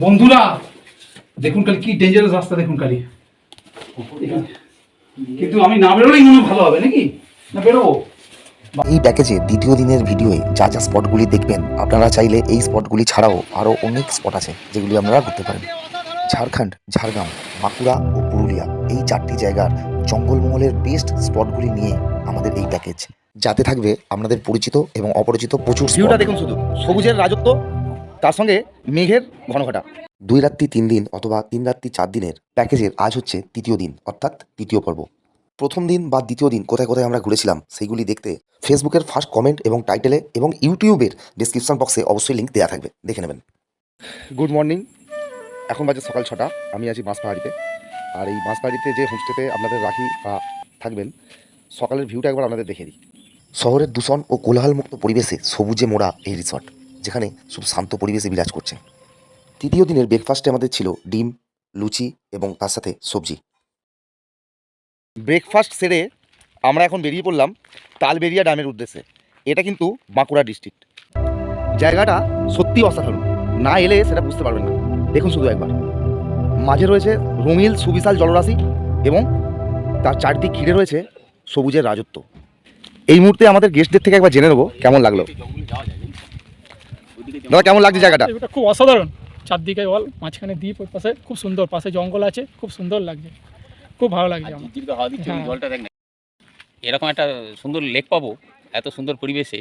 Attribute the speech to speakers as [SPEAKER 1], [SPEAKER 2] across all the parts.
[SPEAKER 1] বন্ধুরা দেখুন কালি কি ডেঞ্জারাস রাস্তা দেখুন কালি। কিন্তু আমি না বেরোলেই মনে ভালো হবে নাকি? না বেরোবো।
[SPEAKER 2] এই প্যাকেজে দ্বিতীয় দিনের ভিডিওয়ে যা যা স্পটগুলি দেখবেন আপনারা চাইলে এই স্পটগুলি ছাড়াও আরও অনেক স্পট আছে যেগুলি আপনারা ঘুরতে পারেন। ঝাড়খণ্ড ঝাড়গ্রাম বাঁকুড়া ও পুরুলিয়া এই চারটি জায়গার জঙ্গলমহলের বেস্ট স্পটগুলি নিয়ে আমাদের এই প্যাকেজ যাতে থাকবে আপনাদের পরিচিত এবং অপরিচিত প্রচুর
[SPEAKER 3] ভিউটা দেখুন শুধু। সবুজের রাজত্ব তার সঙ্গে মেঘের ঘনঘটা
[SPEAKER 2] দুই রাত্রি তিন দিন অথবা তিন রাত্রি চার দিনের প্যাকেজের আজ হচ্ছে তৃতীয় দিন অর্থাৎ তৃতীয় পর্ব। প্রথম দিন বা দ্বিতীয় দিন কোথায় কোথায় আমরা ঘুরেছিলাম সেইগুলি দেখতে ফেসবুকের ফার্স্ট কমেন্ট এবং টাইটেলে এবং ইউটিউবের ডিসক্রিপশন বক্সে অবশ্যই লিঙ্ক দেওয়া থাকবে। দেখে নেবেন।
[SPEAKER 3] গুড মর্নিং এখন বাজে সকাল ছটা। আমি আছি বাঁশপাহাড়িতে। আর এই বাঁশপাহাড়িতে যে হোমস্টেতে আপনাদের রাখি বা থাকবেন সকালের ভিউটা একবার আপনাদের দেখে দিই।
[SPEAKER 2] শহরের দূষণ ও কোলাহলমুক্ত পরিবেশে সবুজে মোড়া এই রিসর্ট যেখানে খুব শান্ত পরিবেশে বিরাজ করছে। তৃতীয় দিনের ব্রেকফাস্টে আমাদের ছিল ডিম, লুচি এবং তার সাথে সবজি।
[SPEAKER 3] ব্রেকফাস্ট সেরে আমরা এখন বেরিয়ে পড়লাম তালবেরিয়া ড্যামের উদ্দেশ্যে। এটা কিন্তু বাঁকুড়া ডিস্ট্রিক্ট জায়গাটা সত্যি অসাধারণ। না এলে সেটা বুঝতে পারবেন না। দেখুন শুধু একবার। মাঝে রয়েছে রঙিল সুবিশাল জলরাশি এবং তার চারদিক ঘিরে রয়েছে সবুজের রাজত্ব। এই মুহূর্তে আমাদের গেস্টদের থেকে একবার জেনে নেব কেমন লাগল। দাদা কেমন লাগছে জায়গাটা?
[SPEAKER 4] এটা খুব অসাধারণ। চারদিকে বল মাঝখানে দ্বীপ ওই পাশে খুব সুন্দর পাশে জঙ্গল আছে খুব সুন্দর লাগছে। খুব ভালো লাগছে আমার। হ্যাঁ।
[SPEAKER 5] জলটা দেখ এরকম একটা সুন্দর লেক পাবো এত সুন্দর পরিবেশে।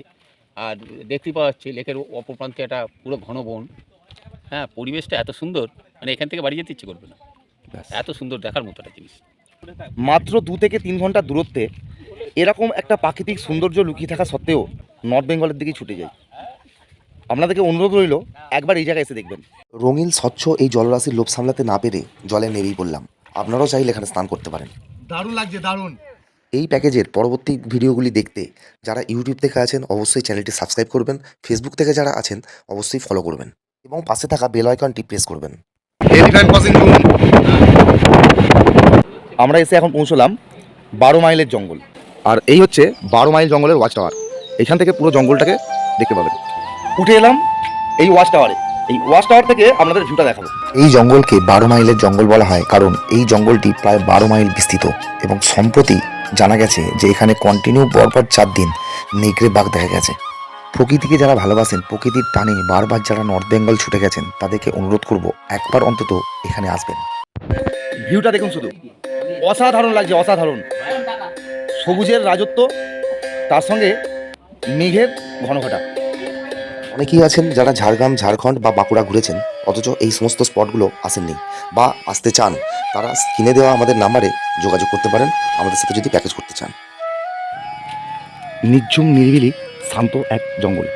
[SPEAKER 5] আর দেখতেই পাওয়া যাচ্ছে লেকের অপর প্রান্তে একটা পুরো ঘন বন। হ্যাঁ পরিবেশটা এত সুন্দর মানে এখান থেকে বাড়ি যেতে ইচ্ছে করবে না। এত সুন্দর দেখার মতো একটা জিনিস।
[SPEAKER 3] মাত্র দু থেকে তিন ঘণ্টা দূরত্বে এরকম একটা প্রাকৃতিক সৌন্দর্য লুকিয়ে থাকা সত্ত্বেও নর্থ বেঙ্গলের দিকে ছুটে যাই। আপনাদেরকে অনুরোধ রইল একবার এই জায়গায় এসে দেখবেন।
[SPEAKER 2] রঙিন স্বচ্ছ এই জলরাশির লোভ সামলাতে না পেরে জলে নেমেই পড়লাম আপনারাও চাইলে এখানে স্নান করতে পারেন।
[SPEAKER 3] দারুণ লাগছে দারুণ।
[SPEAKER 2] এই প্যাকেজের পরবর্তী ভিডিওগুলি দেখতে যারা ইউটিউব থেকে আছেন অবশ্যই চ্যানেলটি সাবস্ক্রাইব করবেন। ফেসবুক থেকে যারা আছেন অবশ্যই ফলো করবেন এবং পাশে থাকা বেল আইকনটি প্রেস করবেন।
[SPEAKER 3] আমরা এসে এখন পৌঁছলাম বারো মাইলের জঙ্গল। আর এই হচ্ছে বারো মাইল জঙ্গলের ওয়াচ টাওয়ার এখান থেকে পুরো জঙ্গলটাকে দেখতে পাবেন। উঠে এলাম এই ওয়াচ টাওয়ারে। এই ওয়াচ টাওয়ার থেকে আপনাদের ভিউটা দেখাবো।
[SPEAKER 2] এই জঙ্গলকে বারো মাইলের জঙ্গল বলা হয় কারণ এই জঙ্গলটি প্রায় বারো মাইল বিস্তৃত এবং সম্প্রতি জানা গেছে যে এখানে কন্টিনিউ পরপর চার দিন নেকড়ে বাঘ দেখা গেছে। প্রকৃতিকে যারা ভালোবাসেন প্রকৃতির টানে বারবার যারা নর্থ বেঙ্গল ছুটে গেছেন তাদেরকে অনুরোধ করব একবার অন্তত এখানে আসবেন।
[SPEAKER 3] ভিউটা দেখুন শুধু। অসাধারণ লাগছে অসাধারণ। সবুজের রাজত্ব তার সঙ্গে মেঘের ঘনঘটা।
[SPEAKER 2] অনেকেই আছেন যারা ঝাড়গ্রাম ঝাড়খণ্ড বা বাঁকুড়া ঘুরেছেন অথচ এই সমস্ত স্পটগুলো আসেননি বা আসতে চান। তারা স্ক্রিনে দেওয়া আমাদের নাম্বারে যোগাযোগ করতে পারেন আমাদের সাথে যদি প্যাকেজ করতে চান।
[SPEAKER 3] নির্ঝুম নিরিবিলি শান্ত এক জঙ্গল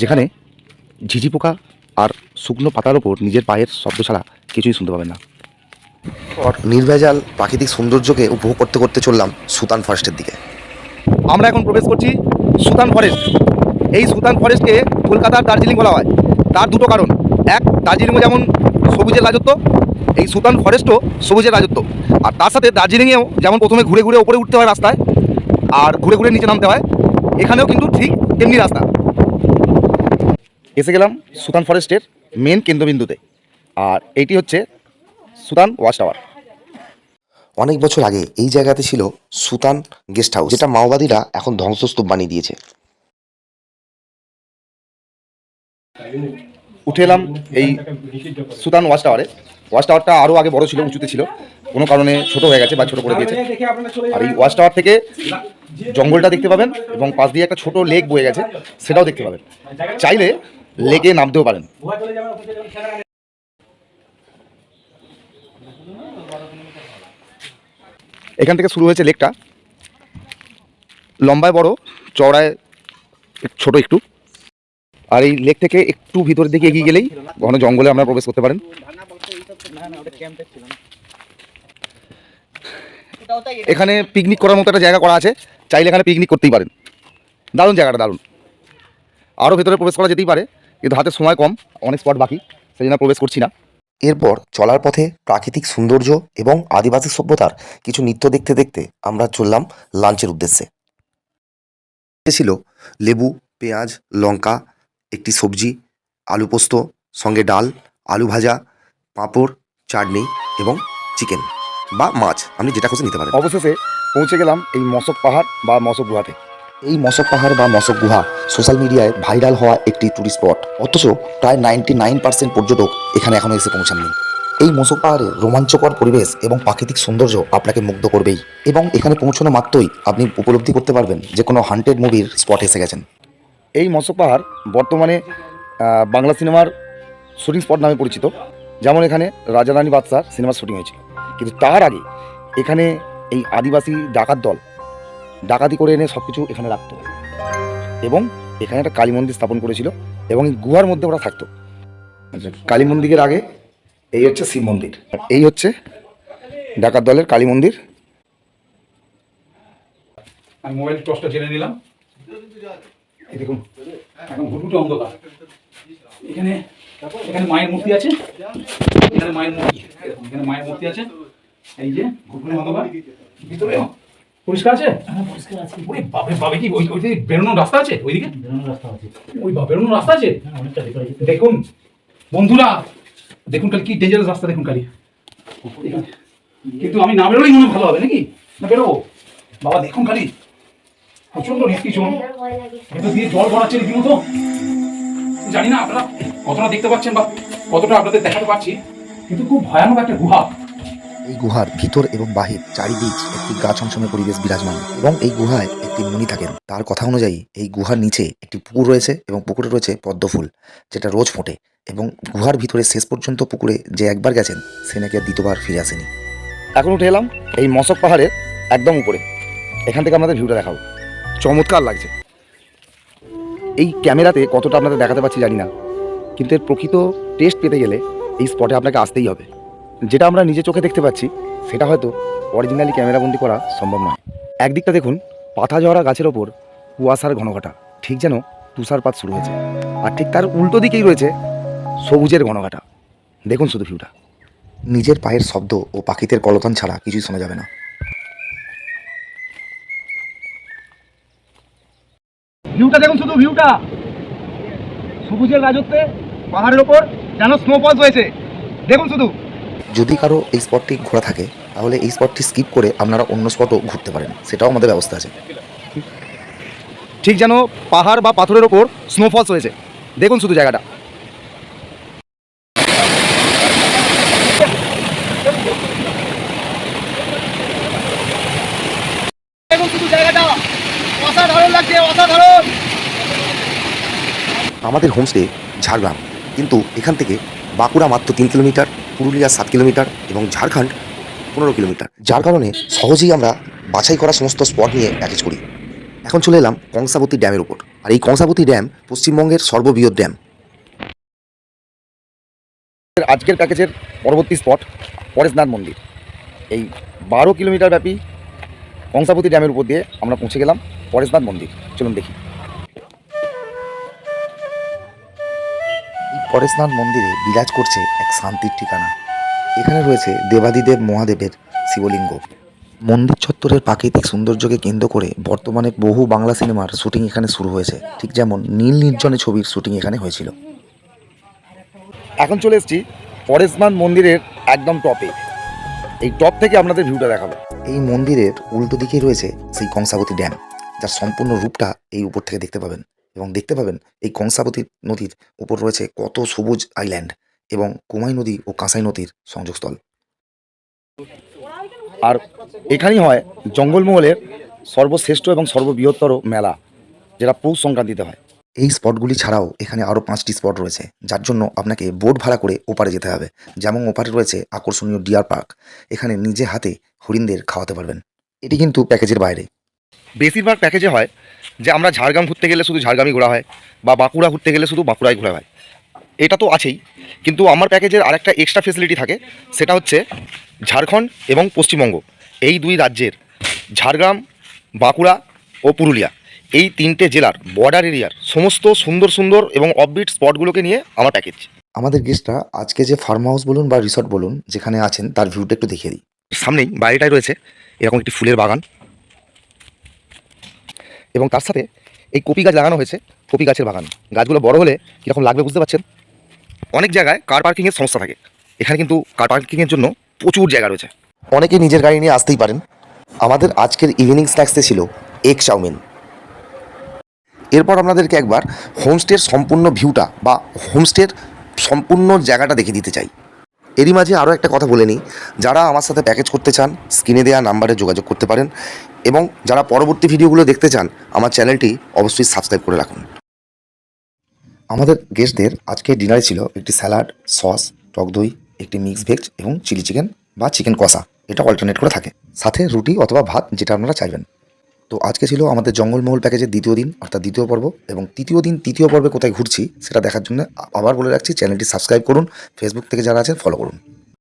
[SPEAKER 3] যেখানে ঝিঝি পোকা আর শুকনো পাতার ওপর নিজের পায়ের শব্দ ছাড়া কিছুই শুনতে পাবেন না।
[SPEAKER 2] নির্ভেজাল প্রাকৃতিক সৌন্দর্যকে উপভোগ করতে করতে চললাম সুতান ফরেস্টের দিকে।
[SPEAKER 3] আমরা এখন প্রবেশ করছি সুতান ফরেস্ট এই সুতান ফরেস্টকে কলকাতার দার্জিলিং বলা হয়। তার দুটো কারণ। এক, দার্জিলিংও যেমন সবুজের রাজত্ব, এই সুতান ফরেস্টও সবুজের রাজত্ব। আর তার সাথে দার্জিলিংয়েও যেমন প্রথমে ঘুরে ঘুরে ওপরে উঠতে হয় রাস্তায়, আর ঘুরে ঘুরে নিচে নামতে হয়, এখানেও কিন্তু ঠিক তেমনি রাস্তা। এসে গেলাম সুতান ফরেস্টের মেন কেন্দ্রবিন্দুতে। আর এইটি হচ্ছে সুতান ওয়াচ টাওয়ার
[SPEAKER 2] অনেক বছর আগে এই জায়গাতে ছিল সুতান গেস্ট হাউস, যেটা মাওবাদীরা এখন ধ্বংসস্তূপ বানিয়ে দিয়েছে।
[SPEAKER 3] উঠে এলাম এই সুতান ওয়াচ টাওয়ারে। ওয়াচ টাওয়ারটা আরও আগে বড় ছিল, উঁচুতে ছিল। কোনো কারণে ছোট হয়ে গেছে বা ছোট করে দিয়েছে। আর এই ওয়াচ টাওয়ার থেকে জঙ্গলটা দেখতে পাবেন এবং পাশ দিয়ে একটা ছোট লেক বয়ে গেছে, সেটাও দেখতে পাবেন। চাইলে লেকে নামতেও পারেন। এখান থেকে শুরু হয়েছে লেকটা। লম্বায় বড়, চওড়ায় ছোট একটু। আর এই লেক থেকে একটু ভিতরের দিকে এগিয়ে গেলেই ঘন জঙ্গলে আমরা প্রবেশ করতে পারেন। এখানে পিকনিক করার মতো একটা জায়গা করা আছে, চাইলে এখানে পিকনিক করতেই পারেন। দারুণ জায়গাটা, দারুণ। আরও ভেতরে প্রবেশ করা যেতেই পারে, কিন্তু হাতে সময় কম, অনেক স্পট বাকি, সেই জন্য প্রবেশ করছি না।
[SPEAKER 2] এরপর চলার পথে প্রাকৃতিক সৌন্দর্য এবং আদিবাসী সভ্যতার কিছু নৃত্য দেখতে দেখতে আমরা চললাম লাঞ্চের উদ্দেশ্যে। ছিল লেবু, পেঁয়াজ, লঙ্কা একটি সবজি, আলু পোস্ত, সঙ্গে ডাল, আলু ভাজা, পাঁপড়, চাটনি এবং চিকেন বা মাছ। আপনি যেটা খুশি নিতে পারেন।
[SPEAKER 3] অবশেষে পৌঁছে গেলাম এই মশক পাহাড় বা মশক গুহাতে।
[SPEAKER 2] এই মশক পাহাড় বা মশক গুহা সোশ্যাল মিডিয়ায় ভাইরাল হওয়া একটি টুরিস্ট স্পট অথচ প্রায় নাইনটি নাইন পার্সেন্ট পর্যটক এখানে এখনও এসে পৌঁছাননি। এই মশক পাহাড়ে রোমাঞ্চকর পরিবেশ এবং প্রাকৃতিক সৌন্দর্য আপনাকে মুগ্ধ করবেই। এবং এখানে পৌঁছানো মাত্রই আপনি উপলব্ধি করতে পারবেন যে কোনো হান্টেড মুভির স্পট এসে গেছেন।
[SPEAKER 3] এই মশক পাহাড় বর্তমানে বাংলা সিনেমার শুটিং স্পট নামে পরিচিত। যেমন এখানে রাজা রানী বাদশাহ সিনেমার শুটিং হয়েছিল। কিন্তু তার আগে এখানে এই আদিবাসী ডাকাত দল ডাকাতি করে এনে সব কিছু এখানে রাখতো। এবং এখানে একটা কালী মন্দির স্থাপন করেছিল এবং এই গুহার মধ্যে ওরা থাকতো। আচ্ছা কালী মন্দিরের আগে এই হচ্ছে শিব মন্দির। এই হচ্ছে ডাকাত দলের কালী মন্দির।
[SPEAKER 1] আমি মোবাইল টসটা জেনে নিলাম। দেখুন এখন ঘুটঘুটে অন্ধকার। এখানে এখানে মায়ের মূর্তি আছে। এখানে মায়ের মূর্তি এখানে মায়ের মূর্তি আছে। এই যে ঘুটঘুটে অন্ধকার। ভিতরে পরিষ্কার আছে?
[SPEAKER 6] পরিষ্কার আছে।
[SPEAKER 1] ওই বাপরে বাবে কি ওই ওইদিকে বেরোনোর রাস্তা আছে? ওইদিকে?
[SPEAKER 6] বেরোনোর রাস্তা আছে।
[SPEAKER 1] ওই বা বেরোনোর রাস্তা আছে?
[SPEAKER 6] হ্যাঁ
[SPEAKER 1] দেখুন বন্ধুরা দেখুন কাল কি ডেঞ্জারাস রাস্তা দেখুন কালি। কিন্তু আমি না বেরোলেই মনে ভালো হবে নাকি? না বেরোবো? বাবা দেখুন খালি। প্রচণ্ড রিস্কি চোন ভেতর দিয়ে জল গড়াচ্ছে রীতিমতো? জানি না আপনারা কতটা দেখতে পাচ্ছেন বা কতটা আপনাদের দেখাতে পাচ্ছি কিন্তু খুব ভয়ানক একটা গুহা।
[SPEAKER 2] এই গুহার ভিতর এবং বাহির চারিদিক একটি গা ছমছমে পরিবেশ বিরাজমান এবং এই গুহায় একটি মুনি থাকেন। তার কথা অনুযায়ী এই গুহার নিচে একটি পুকুর রয়েছে এবং পুকুরে রয়েছে পদ্ম ফুল যেটা রোজ ফোটে এবং গুহার ভিতরে শেষ পর্যন্ত পুকুরে যে একবার গেছেন সে নাকি আর দ্বিতীয়বার ফিরে আসেনি।
[SPEAKER 3] এখন উঠে এলাম এই মশক পাহাড়ের একদম উপরে। এখান থেকে আপনাদের ভিউটা দেখাবো। চমৎকার লাগছে। এই ক্যামেরাতে কতটা আপনাদের দেখাতে পারছি জানি না, কিন্তু এর প্রকৃত টেস্ট পেতে গেলে এই স্পটে আপনাকে আসতেই হবে। যেটা আমরা নিজে চোখে দেখতে পাচ্ছি, সেটা হয়তো অরিজিনালি ক্যামেরাবন্দি করা সম্ভব নয়। একদিকটা দেখুন পাতা ঝরা গাছের ওপর কুয়াশার ঘনঘটা, ঠিক যেন তুষারপাত শুরু হয়েছে। আর ঠিক তার উল্টো দিকেই রয়েছে সবুজের ঘনঘাটা। দেখুন শুধু ভিউটা
[SPEAKER 2] নিজের পায়ের শব্দ ও পাখিদের কলতান ছাড়া কিছুই শোনা যাবে না।
[SPEAKER 3] ভিউটা দেখুন শুধু ভিউটা। সবুজের রাজত্বে পাহাড়ের ওপর যেন স্নোফল হয়েছে। দেখুন শুধু।
[SPEAKER 2] যদি কারও এই স্পটটি ঘোরা থাকে তাহলে এই স্পটটি স্কিপ করে আপনারা অন্য স্পটও ঘুরতে পারেন। সেটাও আমাদের ব্যবস্থা আছে।
[SPEAKER 3] ঠিক যেন পাহাড় বা পাথরের ওপর স্নোফলস হয়েছে। দেখুন শুধু জায়গাটা দেখুন শুধু জায়গাটা অসাধারণ লাগছে অসাধারণ
[SPEAKER 2] আমাদের হোমস্টে ঝাড়গ্রাম। কিন্তু এখান থেকে বাঁকুড়া মাত্র তিন কিলোমিটার, পুরুলিয়া সাত কিলোমিটার এবং ঝাড়খণ্ড পনেরো কিলোমিটার। যার কারণে সহজেই আমরা বাছাই করা সমস্ত স্পট নিয়ে প্যাকেজ করি। এখন চলে এলাম কংসাবতী ড্যামের উপর। আর এই কংসাবতী ড্যাম পশ্চিমবঙ্গের সর্ববৃহৎ ড্যাম
[SPEAKER 3] আজকের প্যাকেজের পরবর্তী স্পট পরেশনাথ মন্দির। এই বারো কিলোমিটার ব্যাপী কংসাবতী ড্যামের উপর দিয়ে আমরা পৌঁছে গেলাম পরেশনাথ মন্দির। চলুন দেখি।
[SPEAKER 2] পরেশনাথ মন্দিরে বিরাজ করছে এক শান্তির ঠিকানা। এখানে রয়েছে দেবাদিদেব মহাদেবের শিবলিঙ্গ। মন্দির চত্বরের প্রাকৃতিক সৌন্দর্যকে কেন্দ্র করে বর্তমানে বহু বাংলা সিনেমার শুটিং এখানে শুরু হয়েছে। ঠিক যেমন নীল নির্জনে ছবির শুটিং এখানে হয়েছিল।
[SPEAKER 3] এখন চলে এসেছি পরেশনাথ মন্দিরের একদম টপে। এই টপ থেকে আপনাদের ভিউটা দেখাবো।
[SPEAKER 2] এই মন্দিরের উল্টো দিকেই রয়েছে সেই কংসাবতী ড্যাম, যার সম্পূর্ণ রূপটা এই উপর থেকে দেখতে পাবেন। এবং দেখতে পাবেন এই কংসাবতী নদীর উপর রয়েছে কত সবুজ আইল্যান্ড এবং কুমাই নদী ও কাঁসাই নদীর সংযোগস্থল।
[SPEAKER 3] আর এখানেই হয় জঙ্গলমহলের সর্বশ্রেষ্ঠ এবং সর্ববৃহত্তর মেলা, যেটা পৌষ সংক্রান্তিতে হয়।
[SPEAKER 2] এই স্পটগুলি ছাড়াও এখানে আরও পাঁচটি স্পট রয়েছে, যার জন্য আপনাকে বোট ভাড়া করে ওপারে যেতে হবে। যেমন ওপারে রয়েছে আকর্ষণীয় ডিয়ার পার্ক, এখানে নিজে হাতে হরিণদের খাওয়াতে পারবেন। এটি কিন্তু প্যাকেজের বাইরে।
[SPEAKER 3] বেশিরভাগ প্যাকেজে হয় যে আমরা ঝাড়গ্রাম ঘুরতে গেলে শুধু ঝাড়গ্রামই ঘোরা হয় বা বাঁকুড়া ঘুরতে গেলে শুধু বাঁকুড়ায় ঘোরা হয়। এটা তো আছেই কিন্তু আমার প্যাকেজের আরেকটা এক্সট্রা ফেসিলিটি থাকে সেটা হচ্ছে ঝাড়খণ্ড এবং পশ্চিমবঙ্গ। এই দুই রাজ্যের ঝাড়গ্রাম বাঁকুড়া ও পুরুলিয়া এই তিনটে জেলার বর্ডার এরিয়ার সমস্ত সুন্দর সুন্দর এবং অফবিট স্পটগুলোকে নিয়ে আমার প্যাকেজ
[SPEAKER 2] আমাদের গেস্টরা আজকে যে ফার্ম হাউস বলুন বা রিসর্ট বলুন যেখানে আছেন তার ভিউটা একটু দেখিয়ে দিই।
[SPEAKER 3] সামনেই বাইরেটায় রয়েছে এরকম একটি ফুলের বাগান। এবং তার সাথে এই কপি গাছ লাগানো হয়েছে, কপি গাছের বাগান। গাছগুলো বড় হলে কীরকম লাগবে বুঝতে পারছেন? অনেক জায়গায় কার পার্কিংয়ের সমস্যা থাকে। এখানে কিন্তু কার পার্কিংয়ের জন্য প্রচুর জায়গা রয়েছে।
[SPEAKER 2] অনেকে নিজের গাড়ি নিয়ে আসতেই পারেন। আমাদের আজকের ইভিনিং স্ন্যাক্সে ছিল এগ চাউমিন। এরপর আপনাদেরকে একবার হোমস্টের সম্পূর্ণ ভিউটা বা হোমস্টের সম্পূর্ণ জায়গাটা দেখে দিতে চাই। এরই মাঝে আরও একটা কথা বলে নিই। যারা আমার সাথে প্যাকেজ করতে চান স্ক্রিনে দেওয়া নাম্বারে যোগাযোগ করতে পারেন এবং যারা পরবর্তী ভিডিওগুলো দেখতে চান, আমার চ্যানেলটি অবশ্যই সাবস্ক্রাইব করে রাখুন। আমাদের গেস্টদের আজকে ডিনারে ছিল একটি স্যালাড সস টক দই, একটি মিক্স ভেজ এবং চিলি চিকেন বা চিকেন কষা। এটা অল্টারনেট করে থাকে। সাথে রুটি অথবা ভাত, যেটা আপনারা চাইবেন। তো আজকে ছিল আমাদের জঙ্গলমহল প্যাকেজের দ্বিতীয় দিন, অর্থাৎ দ্বিতীয় পর্ব, এবং তৃতীয় দিন, তৃতীয় পর্বে কোথায় ঘুরছি সেটা দেখার জন্য আবার বলে রাখছি চ্যানেলটি সাবস্ক্রাইব করুন ফেসবুক থেকে যারা আছেন ফলো করুন।